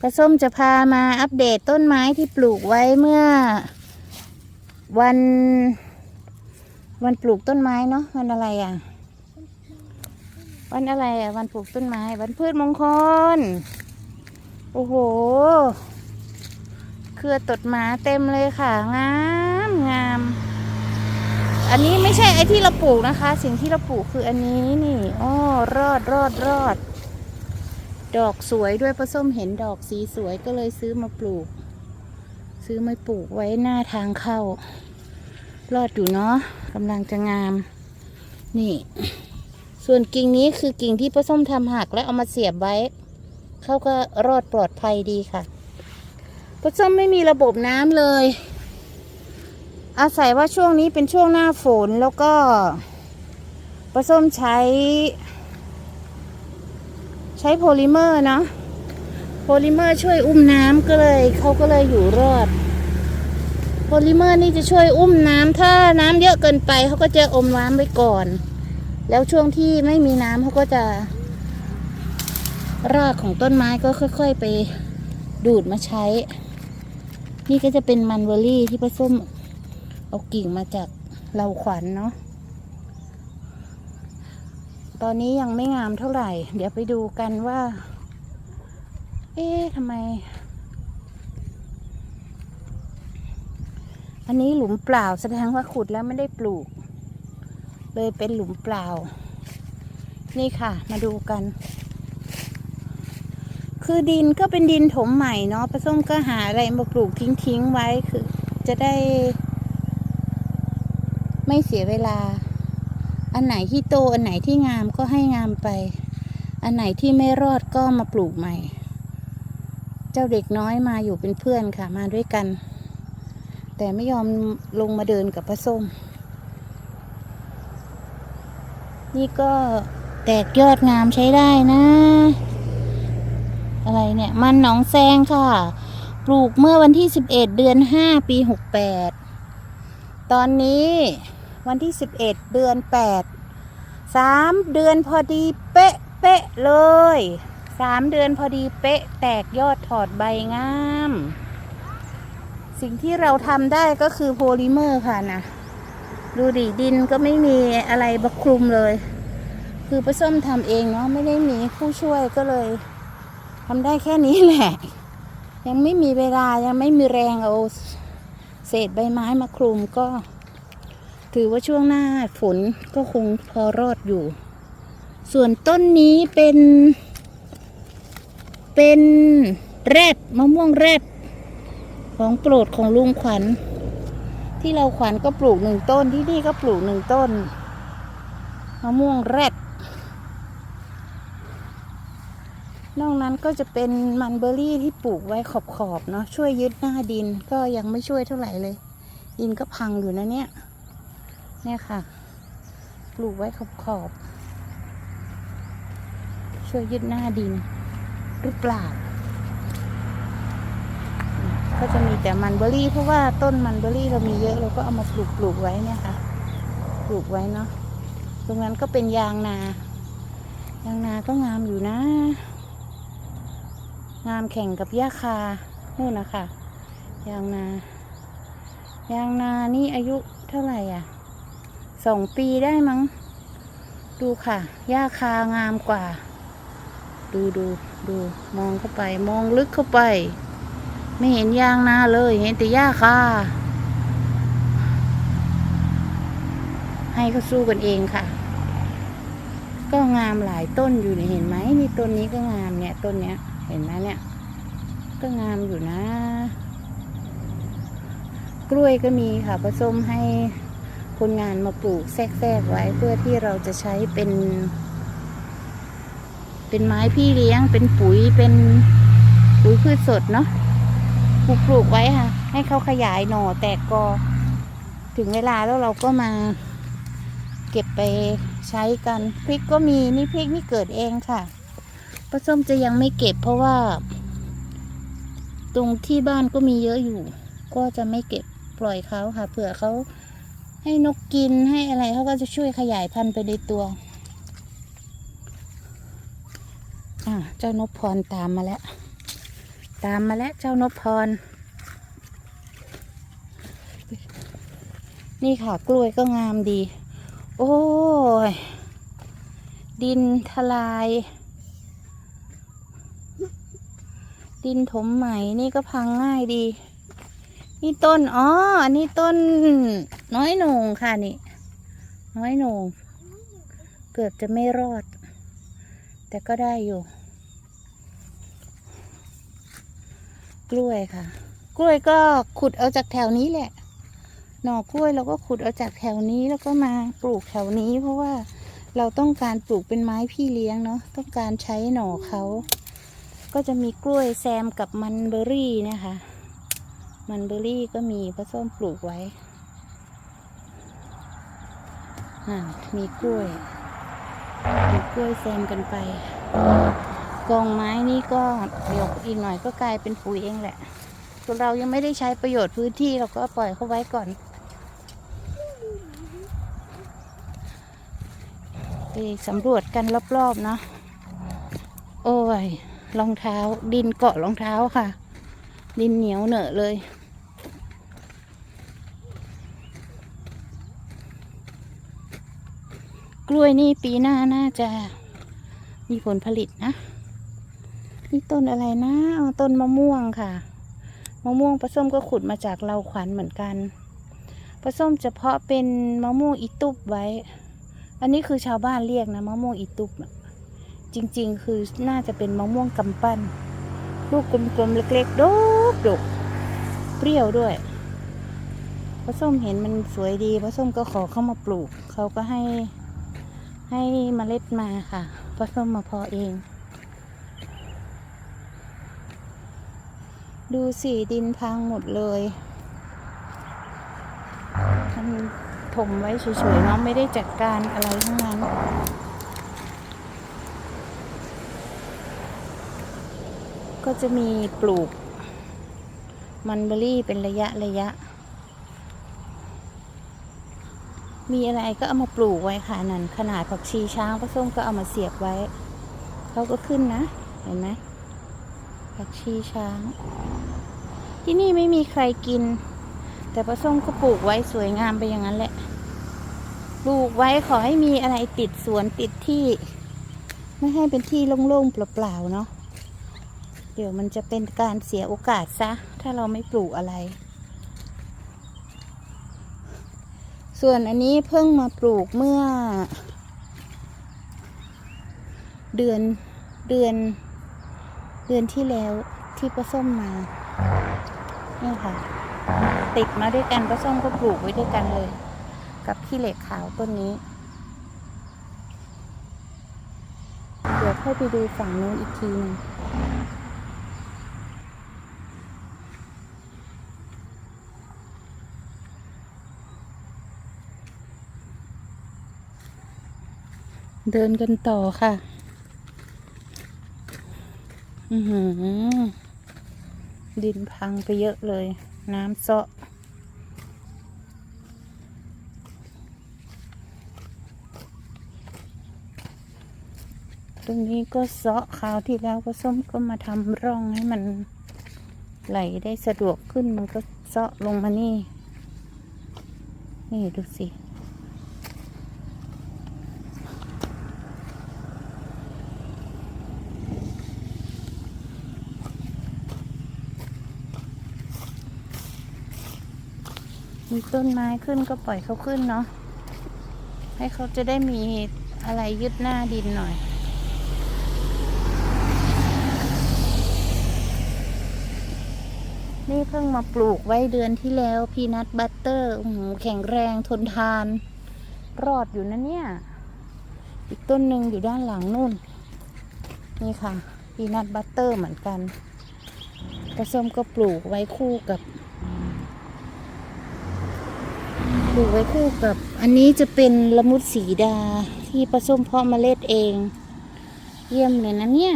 ปลาส้มจะพามาอัปเดตต้นไม้ที่ปลูกไว้เมื่อ วัน วันปลูกต้นไม้เนาะวันอะไรอะ วันอะไรอะ วันปลูกต้นไม้ วันพืชมงคล โอ้โห เครือตดหมาเต็มเลยค่ะ งามงาม อันนี้ไม่ใช่ไอ้ที่เราปลูกนะคะ สิ่งที่เราปลูกคืออันนี้นี่ อ้อ รอดรอดรอด ดอกสวยด้วยปลาส้มเห็นดอกสีสวยก็เลยซื้อมาปลูก ซื้อมาปลูกไว้หน้าทางเข้า รอดอยู่เนาะกำลังจะงาม นี่ ส่วนกิ่งนี้คือกิ่งที่ปลาส้มทำหักแล้วเอามาเสียบไว้ เขาก็รอดปลอดภัยดีค่ะปลาส้มไม่มีระบบน้ำเลย อาศัยว่าช่วงนี้เป็นช่วงหน้าฝนแล้วก็ปลาส้มใช้ ใช้โพลิเมอร์เนาะโพลิเมอร์ช่วยอุ้มน้ำก็เลยเขาก็เลยอยู่รอดโพลิเมอร์นี่จะช่วยอุ้มน้ำถ้าน้ำเยอะเกินไปเขาก็จะอมน้ำไว้ก่อน แล้วช่วงที่ไม่มีน้ำเขาก็จะ รากของต้นไม้ก็ค่อย ๆ ไปดูดมาใช้ นี่ก็จะเป็นมันเบอร์รี่ที่ผสมเอากิ่งมาจากเราขวัญเนาะ ตอนนี้ยังไม่งามเท่าไหร่ เดี๋ยวไปดูกันว่า เอ๊ะทำไม อันนี้หลุมเปล่าแสดงว่าขุดแล้วไม่ได้ปลูก เลยเป็นหลุมเปล่า นี่ค่ะ มาดูกัน คือดินก็เป็นดินถมใหม่เนาะผสมก็หาอะไรมาปลูกทิ้งๆไว้คือ จะได้ ไม่เสียเวลา อันไหนที่โตอันไหนที่งามก็ให้งามไป อันไหนที่ไม่รอดก็มาปลูกใหม่ เจ้าเด็กน้อยมาอยู่เป็นเพื่อนค่ะมาด้วยกัน แต่ไม่ยอมลงมาเดินกับพระส้ม นี่ก็แตกยอดงามใช้ได้นะ อะไรเนี่ย มันหนองแซงค่ะ ปลูกเมื่อวันที่ 11 เดือน 5 ปี 68 ตอนนี้ วันที่ 11 เดือน 8 3 เดือนพอดีเป๊ะเป๊ะเลย 3 เดือนพอดีเป๊ะแตกยอดถอดใบงาม สิ่งที่เราทำได้ก็คือโพลิเมอร์ค่ะนะดูดิดินก็ไม่มีอะไรบคลุมเลย คือป้าส้มทำเองเนาะไม่ได้มีผู้ช่วยก็เลยทำได้แค่นี้แหละ ยังไม่มีเวลายังไม่มีแรงเอาเศษใบไม้มาคลุมก็ ถือว่าช่วงหน้าฝนก็คงพอรอดอยู่ ส่วนต้นนี้เป็น เป็นแรดมะม่วงแรดของโปรดของลุงขวัญ ที่เราขวัญก็ปลูกหนึ่งต้นที่นี่ก็ปลูกหนึ่งต้นมะม่วงแรดนอกนั้นก็จะเป็นมันเบอร์รี่ที่ปลูกไว้ขอบๆเนาะช่วยยึดหน้าดินก็ยังไม่ช่วยเท่าไหร่เลย ดินก็พังอยู่นะเนี่ย เนี่ยค่ะปลูกไว้ขอบๆช่วยยึดหน้าดินหรือเปล่า ก็จะมีแต่มันเบอรี่ เพราะว่าต้นมันเบอร์รี่เรามีเยอะเราก็เอามาปลูกปลูกไว้เนี่ยค่ะ ปลูกไว้เนาะตรงนั้นก็เป็นยางนา ยางนาก็งามอยู่นะ งามแข่งกับหญ้าคานู่นนะคะยางนายางนานี่อายุเท่าไหร่อะ สองปีได้มั้ง ดูค่ะหญ้าคางามกว่า ดูดูดูมองเข้าไปมองลึกเข้าไป ไม่เห็นยางนาเลย เห็นแต่หญ้าคาให้เขาสู้กันเองค่ะ ก็งามหลายต้นอยู่เนี่ยเห็นไหมนี่ต้นนี้ก็งามเนี่ยต้นเนี้ย เห็นไหมเนี่ย ก็งามอยู่นะ กล้วยก็มีค่ะผสมให้ คนงานมาปลูกแทรกไว้เพื่อที่เราจะใช้เป็น เป็นไม้พี่เลี้ยง เป็นปุ๋ยเป็นปุ๋ยพืชสดเนาะปลูกปลูกไว้ค่ะ ให้เขาขยายหน่อแตกกอ ถึงเวลาแล้วเราก็มา เก็บไปใช้กันพริกก็มีนี่พริกนี่เกิดเองค่ะป้าส้มจะยังไม่เก็บเพราะว่า ตรงที่บ้านก็มีเยอะอยู่ ก็จะไม่เก็บปล่อยเขาค่ะเผื่อเขา ให้นกกินให้อะไรเขาก็จะช่วยขยายพันธุ์ไปในตัวอะเจ้านกพรตามมาแล้ว ตามมาแล้วเจ้านพพร นี่ค่ะกล้วยก็งามดี โอ้ย ดินทลาย ดินถมใหม่นี่ก็พังง่ายดี นี่ต้น อ๋อ อันนี้ต้นน้อยหนงค่ะนี่ น้อยหนง เกือบจะไม่รอด แต่ก็ได้อยู่ กล้วยค่ะ กล้วยก็ขุดเอาจากแถวนี้แหละ หน่อกล้วยเราก็ขุดเอาจากแถวนี้แล้วก็มาปลูกแถวนี้ เพราะว่าเราต้องการปลูกเป็นไม้พี่เลี้ยงเนาะ ต้องการใช้หน่อเขา ก็จะมีกล้วยแซมกับมันเบอร์รี่นะคะ มันเบอร์รี่ก็มีพระส้มปลูกไว้นั่นมีกล้วย มีกล้วยแซมกันไป กองไม้นี่ก็เดี๋ยวอีกหน่อยก็กลายเป็นปุ๋ยเองแหละส่วนเรายังไม่ได้ใช้ประโยชน์พื้นที่เราก็ปล่อยเขาไว้ก่อนไปสำรวจกันรอบๆเนาะโอ้ยรองเท้าดินเกาะรองเท้าค่ะ ดินเหนียวเหนอะเลย กล้วยนี่ปีหน้าน่าจะมีผลผลิตนะ นี่ต้นอะไรนะต้นมะม่วงค่ะ มะม่วงปลาส้มก็ขุดมาจากเราขวัญเหมือนกันปลาส้มเฉพาะเป็นมะม่วงอีตุบไว้ อันนี้คือชาวบ้านเรียกนะมะม่วงอีตุบจริง ๆ คือน่าจะเป็นมะม่วงกำปั้น ลูกกลมๆ เล็กๆดกดกเปรี้ยวด้วยปลาส้มเห็นมันสวยดีปลาส้มก็ขอเข้ามาปลูก เขาก็ให้ให้เมล็ดมาค่ะปลาส้มมาพอเอง ดูสิดินพังหมดเลยมันถมไว้เฉยๆเนาะไม่ได้จัดการอะไรทั้งนั้น ก็จะมีปลูก มันเบอรี่เป็นระยะระยะ มีอะไรก็เอามาปลูกไว้ค่ะนั่นขนาดผักชีช้างก็ส้มก็เอามาเสียบไว้เขาก็ขึ้นนะ เห็นไหมผักชีช้าง ที่นี่ไม่มีใครกิน แต่ปลาส้มก็ปลูกไว้สวยงามไปอย่างนั้นแหละปลูกไว้ขอให้มีอะไรติดสวนติดที่ ไม่ให้เป็นที่โล่งๆเปล่าๆเนาะ เดี๋ยวมันจะเป็นการเสียโอกาสซะ ถ้าเราไม่ปลูกอะไร ส่วนอันนี้เพิ่งมาปลูกเมื่อ เดือนเดือน เดือนที่แล้วที่ป้าส้มมานี่ค่ะ ติดมาด้วยกันป้าส้มก็ปลูกไว้ด้วยกันเลย กับขี้เหล็กขาวต้นนี้ เดี๋ยวค่อยไปดูฝั่งนู้นอีกทีหนึง เดินกันต่อค่ะ อือหือ ดินพังไปเยอะเลย น้ำเซาะตรงนี้ก็เซาะคราวที่แล้วก็ส้มก็มาทำร่องให้มันไหลได้สะดวกขึ้นมันก็เซาะลงมานี่ นี่ดูสิ มีต้นไม้ขึ้นก็ปล่อยเขาขึ้นเนาะ ให้เขาจะได้มีอะไรยึดหน้าดินหน่อย นี่เพิ่งมาปลูกไว้เดือนที่แล้วพีนัทบัตเตอร์แข็งแรงทนทาน รอดอยู่นะเนี่ย อีกต้นหนึ่งอยู่ด้านหลังนู่น นี่ค่ะพีนัทบัตเตอร์เหมือนกันกระส้มก็ปลูกไว้คู่กับ ปลูกไว้คู่กับ อันนี้จะเป็นละมุดสีดาที่ผสมเพาะเมล็ดเอง เยี่ยมเลยนะเนี่ย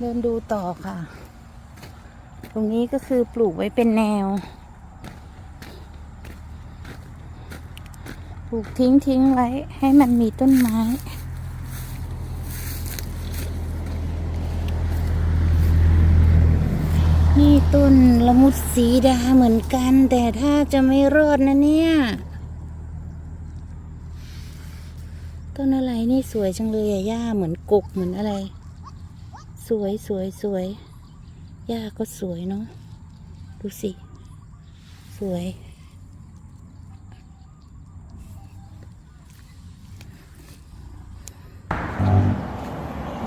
เดินดูต่อค่ะ ตรงนี้ก็คือปลูกไว้เป็นแนว ปลูกทิ้งทิ้งไว้ ให้มันมีต้นไม้นี่ต้นละมุดสีดาเหมือนกัน แต่ถ้าจะไม่รอดนะเนี่ย ต้นอะไรนี่สวยจังเลยอะย่าเหมือนกกเหมือนอะไร สวยสวยสวยย่าก็สวยเนาะดูสิ สวย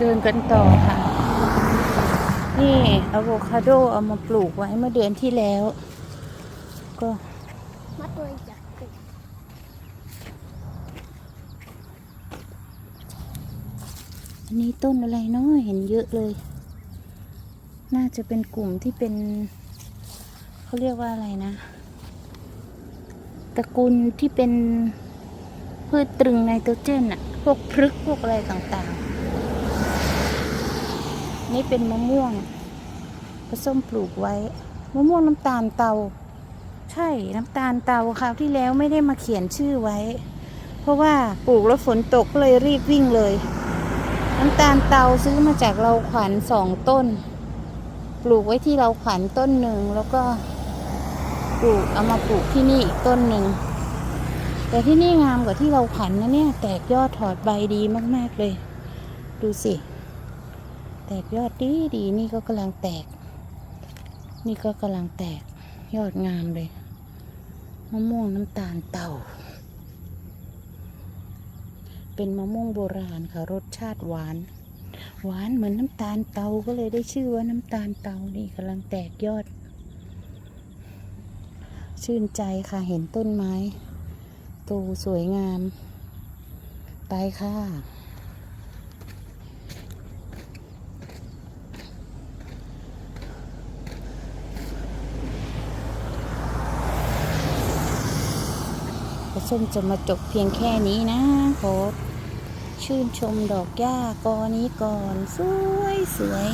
เดินกันต่อค่ะ นี่อะโวคาโดเอามาปลูกไว้เมื่อเดือนที่แล้ว ก็มัดตัวจากติดอันนี้ต้นอะไรเนาะเห็นเยอะเลย น่าจะเป็นกลุ่มที่เป็น เขาเรียกว่าอะไรนะตระกูลที่เป็นพืชตรึงไนโตรเจนอะพวกพฤกพวกอะไรต่างๆ นี่เป็นมะม่วงผสมปลูกไว้ มะม่วงน้ำตาลเตา ใช่น้ำตาลเตาคราวที่แล้วไม่ได้มาเขียนชื่อไว้ เพราะว่าปลูกแล้วฝนตกก็เลยรีบวิ่งเลย น้ำตาลเตาซื้อมาจากเราขวัญสองต้น ปลูกไว้ที่เราขวัญต้นหนึ่งแล้วก็ปลูกเอามาปลูกที่นี่อีกต้นหนึ่งแต่ที่นี่งามกว่าที่เราขวัญนะเนี่ย แตกยอดถอดใบดีมาก ๆ เลย ดูสิ ตกยอดดีดีนี่ก็กำลังแตก นี่ก็กำลังแตกยอดงามเลยมะม่วงน้ำตาลเต่า เป็นมะม่วงโบราณค่ะรสชาติหวาน หวานเหมือนน้ำตาลเตาก็เลยได้ชื่อว่าน้ำตาลเตานี่กำลังแตกยอด ชื่นใจค่ะเห็นต้นไม้โตสวยงาม ไปค่ะ ส้มจะมาจบเพียงแค่นี้นะขอชื่นชมดอกหญ้ากอนี้ก่อน สวยสวย